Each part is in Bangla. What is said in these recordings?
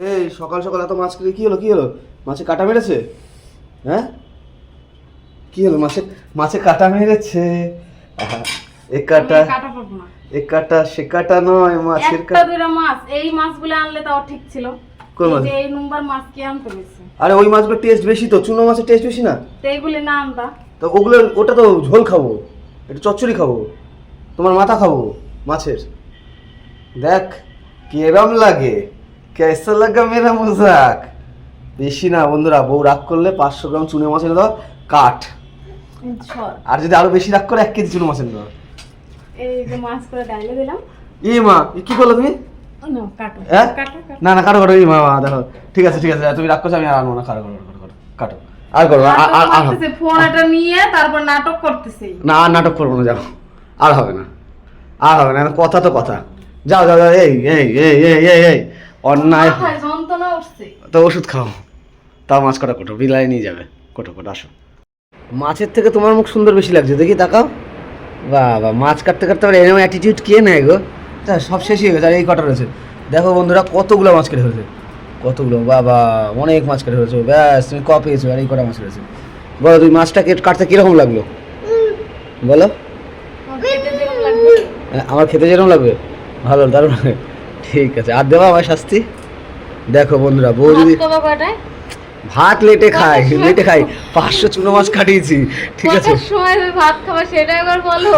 এই সকাল সকাল এত মাছ কি হলো কি হলো? মাছে কাটা মেরেছে? হ্যাঁ? কি হলো মাছে মাছে কাটা মেরেছে? এ কাটা কাটা এ কাটা সে কাটা নয় মাছের কাটা। দুইটা মাছ এই মাছগুলো আনলে তাও ঠিক ছিল। কোন মাছ? এই নম্বর মাছ কে আনতে গেছে আরে ওই মাছগুলো টেস্ট বেশি তো চুনো মাছের টেস্ট বেশি না? তো এইগুলি না আনতা তো ওগুলো ওটা তো ঝোল খাব একটু চচ্চড়ি খাব তোমার মাথা খাব মাছের। দেখ কেরম লাগে। কেসা লাগা মেরা মজাক? বেশি না বন্ধুরা বউ রাগ করলে পাঁচশো গ্রাম চুনো মাছ এনে দাও কাঠ আর যদি আরও বেশি রাগ করে এক কেজি চুনো মাছ এনে দাও। ই মা কি করল তুমি? না হ্যাঁ? না না কাটো কাটো মা মা, দেখো। ঠিক আছে ঠিক আছে তুমি রাগ করছ আমি আর আনব না। কাটো কাটো কাটো আর করব না, আর- আর হবে। ফোনটা নিয়ে তারপর নাটক করতেছে। না আর নাটক করব না যাও। আর হবে না। আর হবে না কথা তো কথা। যাও যাও যাও এই এই এই এই এই এই। অন্যায় তো ওষুধ খাও। তাও মাছ কটা কোটো? বিলাই নিয়ে যাবে। কোটো কোটো? আসো। মাছের থেকে তোমার মুখ সুন্দর বেশি লাগছে। দেখি তাকাও। বাবা মাছ কাটতে কাটতে আবার এরকম অ্যাটিটিউড কে নেয় গো? তা সব শেষই হয়ে গেছে। আর এই কটা রয়েছে। দেখো বন্ধুরা কতগুলো মাছ কেটে ফেলেছে। কতগুলো? বাবা অনেক মাছ কেটে ফেলেছো। ব্যাস তুমি ক পেয়েছ? আর এই কটা মাছ রয়েছে। বলো তুমি মাছটা কেট কাটতে কীরকম লাগল? বলো। আমার খেতে যেরকম লাগবে? ভালো দারুণ। ঠিক আছে আর দেওয়া আমার শাস্তি? দেখো বন্ধুরা বউ যদি ভাত লেটে খাই লেটে খাই পাঁচশো চুনো মাছ কাটিয়েছি ঠিক আছে? সময় ভাত খাবা সেটা একবার বলো।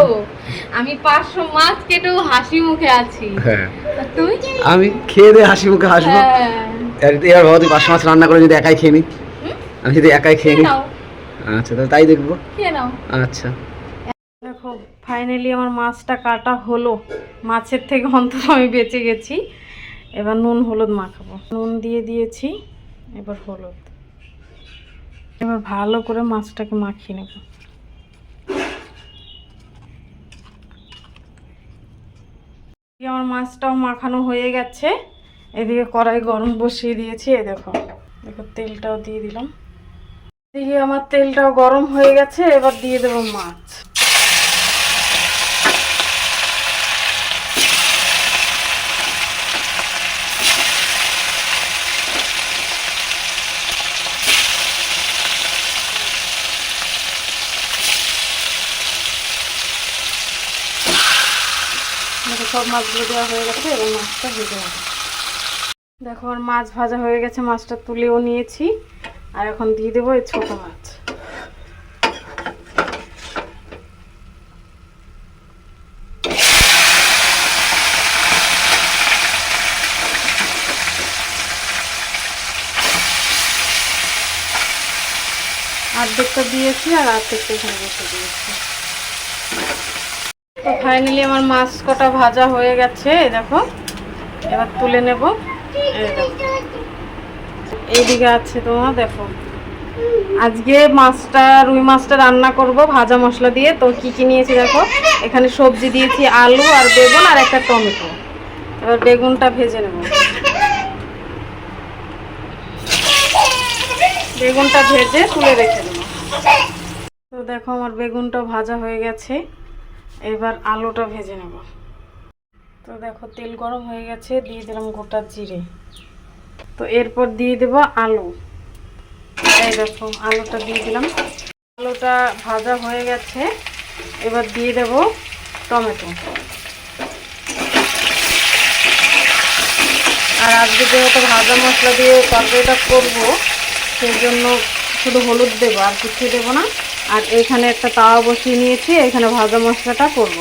আমি পাঁচশো মাছ কেটেও হাসি মুখে আছি। হ্যাঁ। তুমি আমি খেয়ে দিয়ে হাসি মুখে হাসবো। হ্যাঁ। এবার ভাবো তুই পাঁচশো মাছ রান্না করে যদি একাই খেয়ে নিই আমি যদি একাই খেয়ে নিই আচ্ছা তাহলে তাই দেখব। খেয়ে নাও। আচ্ছা। ফাইনালি আমার মাছটা কাটা হলো। মাছের থেকে অন্তত আমি বেঁচে গেছি। এবার নুন, হলুদ মাখাবো। নুন দিয়ে দিয়েছি, এবার হলুদ। এবার ভালো করে মাছটাকে মাখিয়ে নেব। আমার মাছটাও মাখানো হয়ে গেছে। এদিকে কড়াই গরম বসিয়ে দিয়েছি, এই দেখো। দেখো, তেলটাও দিয়ে দিলাম। এদিকে আমার তেলটাও গরম হয়ে গেছে, এবার দিয়ে দেবো মাছ। দেখো সব মাছগুলো দেওয়া হয়ে গেছে এবার মাছটা ভেজে নেব। দেখো আর মাছ ভাজা হয়ে গেছে, মাছটা তুলেও নিয়েছি। আর এখন দিয়ে দেবো এই ছোটো মাছ। অর্ধেকটা দিয়েছি আর অর্ধেকটা এখানে বসে দিয়েছি। তো ফাইনালি আমার মাছ কটা ভাজা হয়ে গেছে দেখো। এবার তুলে নেব। এইদিকে আছে তোমার, দেখো। আজকে মাছটা, রুই মাছটা রান্না করব ভাজা মশলা দিয়ে। তো কি কি নিয়েছি দেখো? এখানে সবজি দিয়েছি আলু আর বেগুন আর একটা টমেটো। এবার বেগুনটা ভেজে নেব। বেগুনটা ভেজে তুলে রেখে দেবো। তো দেখো আমার বেগুনটা ভাজা হয়ে গেছে। এবার আলুটা ভেজে নেব। তো দেখো, তেল গরম হয়ে গেছে, দিয়ে দিলাম গোটা জিরে। তো এরপর দিয়ে দেব আলু। এই দেখো, আলুটা দিয়ে দিলাম। আলুটা ভাজা হয়ে গেছে, এবার দিয়ে দেব টমেটো। আর আজকে যেহেতু ভাজা মশলা দিয়ে তরকারিটা করব, সেই জন্য শুধু হলুদ দেবো, আর কিছু দেবো না। আর এখানে একটা তাওয়া বসিয়ে নিয়েছি, এখানে ভাজা মশলাটা করব।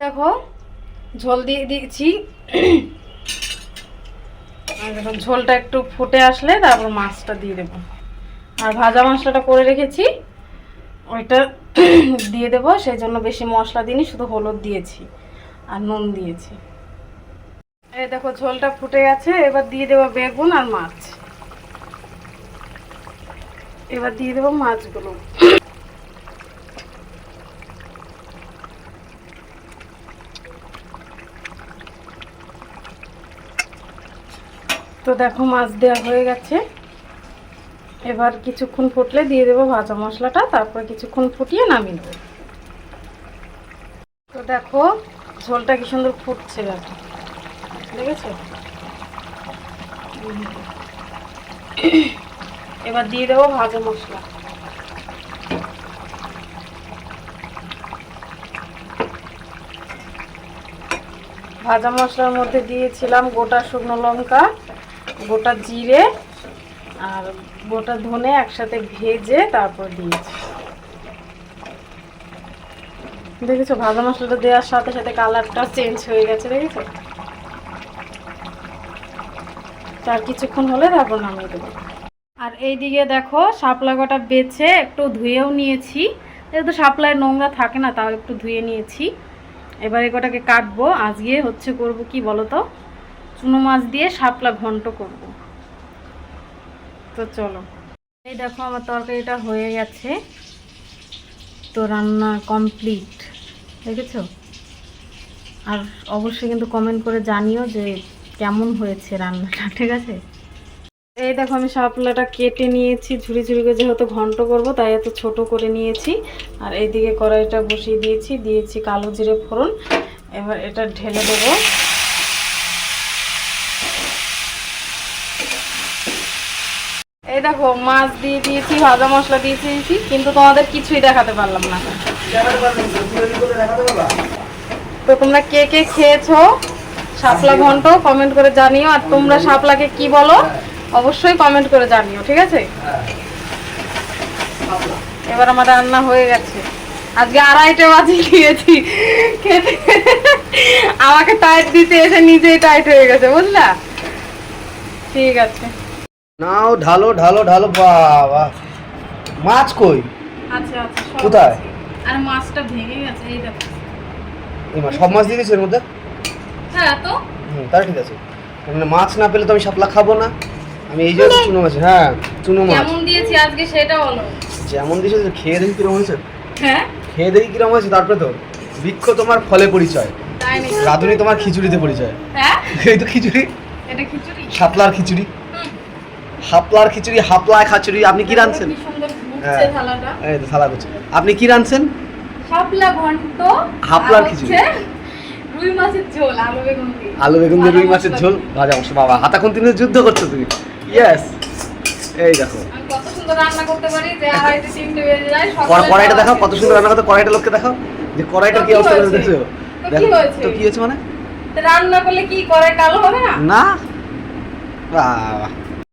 দেখো, ঝোল দিয়ে দিয়েছি। ঝোলটা একটু ফুটে আসলে তারপর মাছটা দিয়ে দেবো। আর ভাজা মশলাটা করে রেখেছি, ওইটা দিয়ে দেবো, সেই জন্য বেশি মশলা দিইনি, শুধু হলুদ দিয়েছি আর নুন দিয়েছি। এই দেখো, ঝোলটা ফুটে গেছে, এবার দিয়ে দেবো বেগুন আর মাছ। এবার দিয়ে দেবো মাছগুলো। তো দেখো মাছ দেওয়া হয়ে গেছে। এবার কিছুক্ষণ ফুটলে দিয়ে দেবো ভাজা মশলাটা, তারপর কিছুক্ষণ ফুটিয়ে নামিয়ে দেবো তো দেখো, ঝোলটা কি সুন্দর ফুটছে দেখো। দেখেছ? এবার দিয়ে দেবো ভাজা মশলা। ভাজা মশলার মধ্যে দিয়েছিলাম গোটা শুকনো লঙ্কা, গোটা জিরে আর গোটা ধনে একসাথে ভেজে তারপর দিয়েছি। দেখেছ, ভাজা মশলাটা দেওয়ার সাথে সাথে কালারটা চেঞ্জ হয়ে গেছে, দেখেছ? তার কিছুক্ষণ হলে তারপর নামিয়ে দেবো। আর এইদিকে দেখো, শাপলা কটা বেছে একটু ধুয়েও নিয়েছি। যেহেতু শাপলায় নোংরা থাকে না, তাও একটু ধুয়ে নিয়েছি। এবার এ কটাকে কাটবো। আজকে হচ্ছে করব কি বলো তো চুনো মাছ দিয়ে শাপলা ঘন্ট করব। তো চলো। এই দেখো আমার তরকারিটা হয়ে গেছে। তো রান্না কমপ্লিট। দেখেছ? আর অবশ্যই কিন্তু কমেন্ট করে জানিও যে কেমন হয়েছে রান্নাটা, ঠিক আছে? এই দেখো, আমি শাপলাটা কেটে নিয়েছি। ঝুড়ি ঝুড়ি করে যেহেতু ঘন্ট করব, তাই এত ছোট করে নিয়েছি। আর এইদিকে কড়াইটা বসিয়ে দিয়েছি দিয়েছি কালো জিরে ফোড়ন। এবার এটা ঢেলে দেবো। এই দেখো, মাছ দিয়ে দিয়েছি, ভাজা মশলা দিয়ে দিয়েছি, কিন্তু তোমাদের কিছুই দেখাতে পারলাম না। তো তোমরা কে কে খেয়েছো? শাপলা ঘন্ট কমেন্ট করে জানিও। আর তোমরা শাপলাকে কি বলো? অবশ্যই কমেন্ট করে জানিও ঠিক আছে? এবার আমার রান্না হয়ে গেছে। আজকে আড়াইটে বাজি খেয়েছি। খেতে আমাকে টাইট দিতে এসে নিজেই টাইট হয়ে গেছে বুঝলা? ঠিক আছে। নাও ঢালো ঢালো ঢালো বাবা। মাছ কই? আচ্ছা আচ্ছা কোথায়? আর মাছটা ভেঙে গেছে এই দেখো। এই মাছ সব মাছ দিয়ে দিয়েছ এর মধ্যে? হ্যাঁ তো? হুম তাহলে ঠিক আছে। মানে মাছ না পেলে তো আমি শাপলা খাব না। আমি এই জন্য চুনো মাছ হ্যাঁ চুনো মাছ। কেমন দিয়েছি আজকে সেটা বলো যেমন দিয়েছ খেয়ে দেখি কিরম হয়েছে। হ্যাঁ? খেয়ে দেখি কিরম হয়েছে তারপরে তো বৃক্ষ তোমার ফলে পরিচয়। রাধুনি তোমার খিচুড়িতে পরিচয়। হ্যাঁ? এই তো খিচুড়ি। এটা খিচুড়ি? শাপলার খিচুড়ি। হাপলার খিচুড়ি হাপলায় খাচুড়ি আপনি কি রাঁধছেন? হ্যাঁ। এই তো থালা করছে। আপনি কি রাঁধছেন? শাপলা ঘন্ট। শাপলার আর খিচুড়ি। রুই মাছের ঝোল আলু বেগুন দিয়ে। আলু বেগুন দিয়ে রুই মাছের ঝোল। ভাজা অবশ্য বাবা হাতাখন তুমি যুদ্ধ করছ তুমি। ইয়েস এই দেখো। কত সুন্দর রান্না করতে পারি যে আড়াইটে তিনটে বেজে যায় কড়াইটা দেখো কত সুন্দর রান্না করতে কড়াইটা লোককে দেখাও। যে কড়াইটা কি অবস্থা করে দেখছ? দেখো হয়েছে? তো কি হয়েছে মানে? রান্না করলে কি কড়াই কালো হবে না? না। বাহ